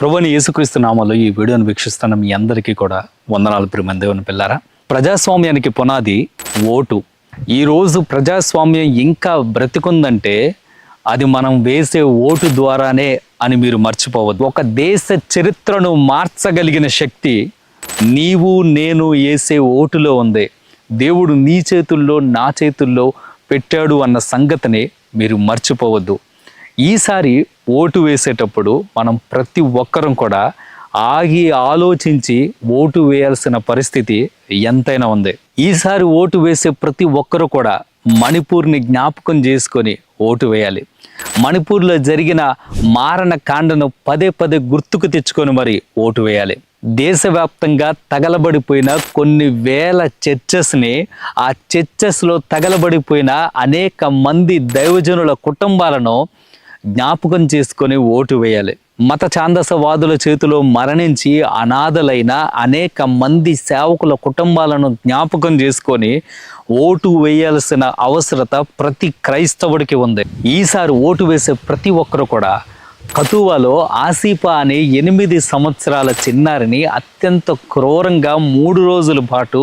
ప్రభుని యేసుక్రీస్తు నామాలో ఈ వీడియోను వీక్షిస్తున్న మీ అందరికీ కూడా వందనాలు ప్రియమైన దేవుని పిల్లారా. ప్రజాస్వామ్యానికి పునాది ఓటు. ఈరోజు ప్రజాస్వామ్యం ఇంకా బ్రతికుందంటే అది మనం వేసే ఓటు ద్వారానే అని మీరు మర్చిపోవద్దు. ఒక దేశ చరిత్రను మార్చగలిగిన శక్తి నీవు నేను వేసే ఓటులో ఉంది. దేవుడు నీ చేతుల్లో నా చేతుల్లో పెట్టాడు అన్న సంగతిని మీరు మర్చిపోవద్దు. ఈసారి ఓటు వేసేటప్పుడు మనం ప్రతి ఒక్కరం కూడా ఆగి ఆలోచించి ఓటు వేయాల్సిన పరిస్థితి ఎంతైనా ఉంది. ఈసారి ఓటు వేసే ప్రతి ఒక్కరు కూడా మణిపూర్ని జ్ఞాపకం చేసుకొని ఓటు వేయాలి. మణిపూర్లో జరిగిన మారణ కాండను పదే పదే గుర్తుకు తెచ్చుకొని మరి ఓటు వేయాలి. దేశవ్యాప్తంగా తగలబడిపోయిన కొన్ని వేల చర్చెస్ని ఆ చర్చెస్లో తగలబడిపోయిన అనేక మంది దైవజనుల కుటుంబాలను జ్ఞాపకం చేసుకొని ఓటు వేయాలి. మత ఛాందసవాదుల చేతిలో మరణించి అనాథలైన అనేక మంది సేవకుల కుటుంబాలను జ్ఞాపకం చేసుకొని ఓటు వేయాల్సిన అవసరత ప్రతి క్రైస్తవుడికి ఉంది. ఈసారి ఓటు వేసే ప్రతి ఒక్కరు కూడా కతువాలో ఆసిఫా అనే ఎనిమిది సంవత్సరాల చిన్నారిని అత్యంత క్రూరంగా మూడు రోజుల పాటు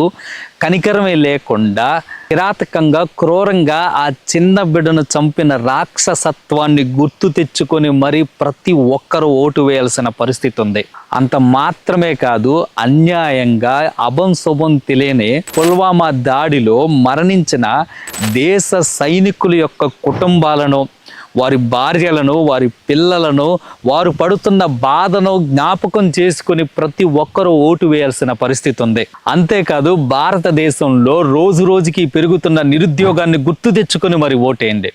కనికరమే లేకుండా కిరాతకంగా క్రూరంగా ఆ చిన్న బిడ్డను చంపిన రాక్షసత్వాన్ని గుర్తు తెచ్చుకొని మరి ప్రతి ఒక్కరూ ఓటు వేయాల్సిన పరిస్థితి ఉంది. అంత మాత్రమే కాదు అన్యాయంగా అభం శుభం తెలియని పుల్వామా దాడిలో మరణించిన దేశ సైనికుల యొక్క కుటుంబాలను వారి భార్యలను వారి పిల్లలను వారు పడుతున్న బాధను జ్ఞాపకం చేసుకుని ప్రతి ఒక్కరూ ఓటు వేయాల్సిన పరిస్థితి ఉంది అంతేకాదు భారతదేశంలో రోజు రోజుకి పెరుగుతున్న నిరుద్యోగాన్ని గుర్తు తెచ్చుకొని మరి ఓటేయండి.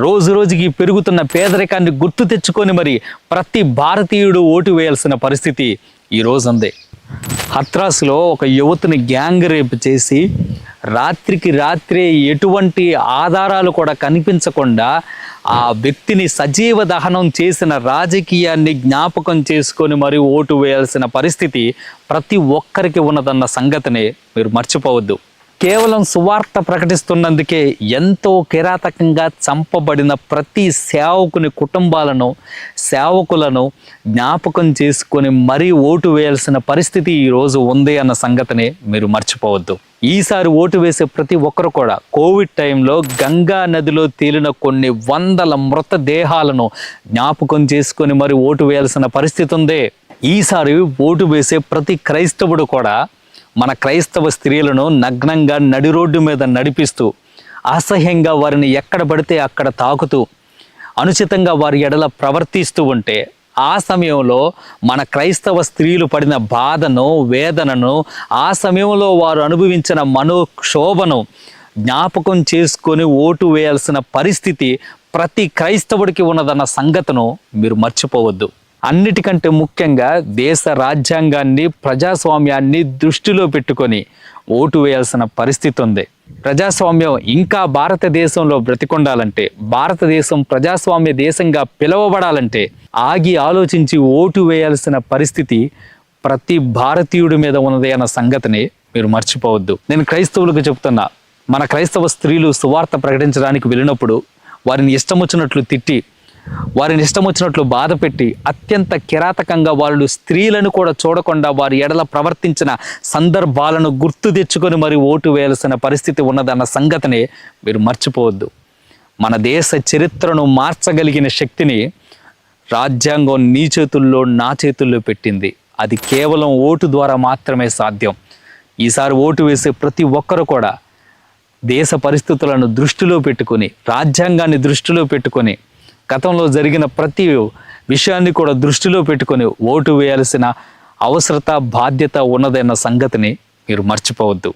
రోజు రోజుకి పెరుగుతున్న పేదరికాన్ని గుర్తు తెచ్చుకొని మరి ప్రతి భారతీయుడు ఓటు వేయాల్సిన పరిస్థితి ఈరోజు ఉంది హత్రాస్లో ఒక యువతిని గ్యాంగ్ రేప్ చేసి రాత్రికి రాత్రే ఎటువంటి ఆధారాలు కూడా కనిపించకుండా ఆ వ్యక్తిని సజీవ దహనం చేసిన రాజకీయాన్ని జ్ఞాపకం చేసుకొని మరి ఓటు వేయాల్సిన పరిస్థితి ప్రతి ఒక్కరికి ఉన్నదన్న సంగతిని మీరు మర్చిపోవద్దు. కేవలం సువార్త ప్రకటిస్తున్నందుకే ఎంతో కిరాతకంగా చంపబడిన ప్రతి సేవకుని కుటుంబాలను సేవకులను జ్ఞాపకం చేసుకొని మరీ ఓటు వేయాల్సిన పరిస్థితి ఈరోజు ఉంది అన్న సంగతిని మీరు మర్చిపోవద్దు. ఈసారి ఓటు వేసే ప్రతి ఒక్కరు కూడా కోవిడ్ టైంలో గంగా నదిలో తేలిన కొన్ని వందల మృతదేహాలను జ్ఞాపకం చేసుకొని మరి ఓటు వేయాల్సిన పరిస్థితి ఉంది. ఈసారి ఓటు వేసే ప్రతి క్రైస్తవుడు కూడా మన క్రైస్తవ స్త్రీలను నగ్నంగా నడి రోడ్డు మీద నడిపిస్తూ అసహ్యంగా వారిని ఎక్కడ పడితే అక్కడ తాకుతూ అనుచితంగా వారి ఎడల ప్రవర్తిస్తూ ఉంటే ఆ సమయంలో మన క్రైస్తవ స్త్రీలు పడిన బాధను వేదనను ఆ సమయంలో వారు అనుభవించిన మనోక్షోభను జ్ఞాపకం చేసుకొని ఓటు వేయాల్సిన పరిస్థితి ప్రతి క్రైస్తవుడికి ఉన్నదన్న సంగతను మీరు మర్చిపోవద్దు. అన్నిటికంటే ముఖ్యంగా దేశ రాజ్యాంగాన్ని ప్రజాస్వామ్యాన్ని దృష్టిలో పెట్టుకొని ఓటు వేయాల్సిన పరిస్థితి ఉంది. ప్రజాస్వామ్యం ఇంకా భారతదేశంలో బ్రతికొండాలంటే భారతదేశం ప్రజాస్వామ్య దేశంగా పిలువబడాలంటే ఆగి ఆలోచించి ఓటు వేయాల్సిన పరిస్థితి ప్రతి భారతీయుడి మీద ఉన్నది అన్న సంగతిని మీరు మర్చిపోవద్దు. నేను క్రైస్తవులకు చెప్తున్నా మన క్రైస్తవ స్త్రీలు సువార్త ప్రకటించడానికి వెళ్ళినప్పుడు వారిని ఇష్టం వచ్చినట్లు తిట్టి వారిని ఇష్టం వచ్చినట్లు బాధ పెట్టి అత్యంత కిరాతకంగా వాళ్ళు స్త్రీలను కూడా చూడకుండా వారి ఎడల ప్రవర్తించిన సందర్భాలను గుర్తు తెచ్చుకొని మరి ఓటు వేయాల్సిన పరిస్థితి ఉన్నదన్న సంగతిని మీరు మర్చిపోవద్దు. మన దేశ చరిత్రను మార్చగలిగిన శక్తిని రాజ్యాంగం నీ చేతుల్లో నా చేతుల్లో పెట్టింది. అది కేవలం ఓటు ద్వారా మాత్రమే సాధ్యం. ఈసారి ఓటు వేసే ప్రతి ఒక్కరు కూడా దేశ పరిస్థితులను దృష్టిలో పెట్టుకొని రాజ్యాంగాన్ని దృష్టిలో పెట్టుకొని గతంలో జరిగిన ప్రతి విషయాన్ని కూడా దృష్టిలో పెట్టుకొని ఓటు వేయాల్సిన అవసరత బాధ్యత ఉన్నదన్న సంగతిని మీరు మర్చిపోవద్దు.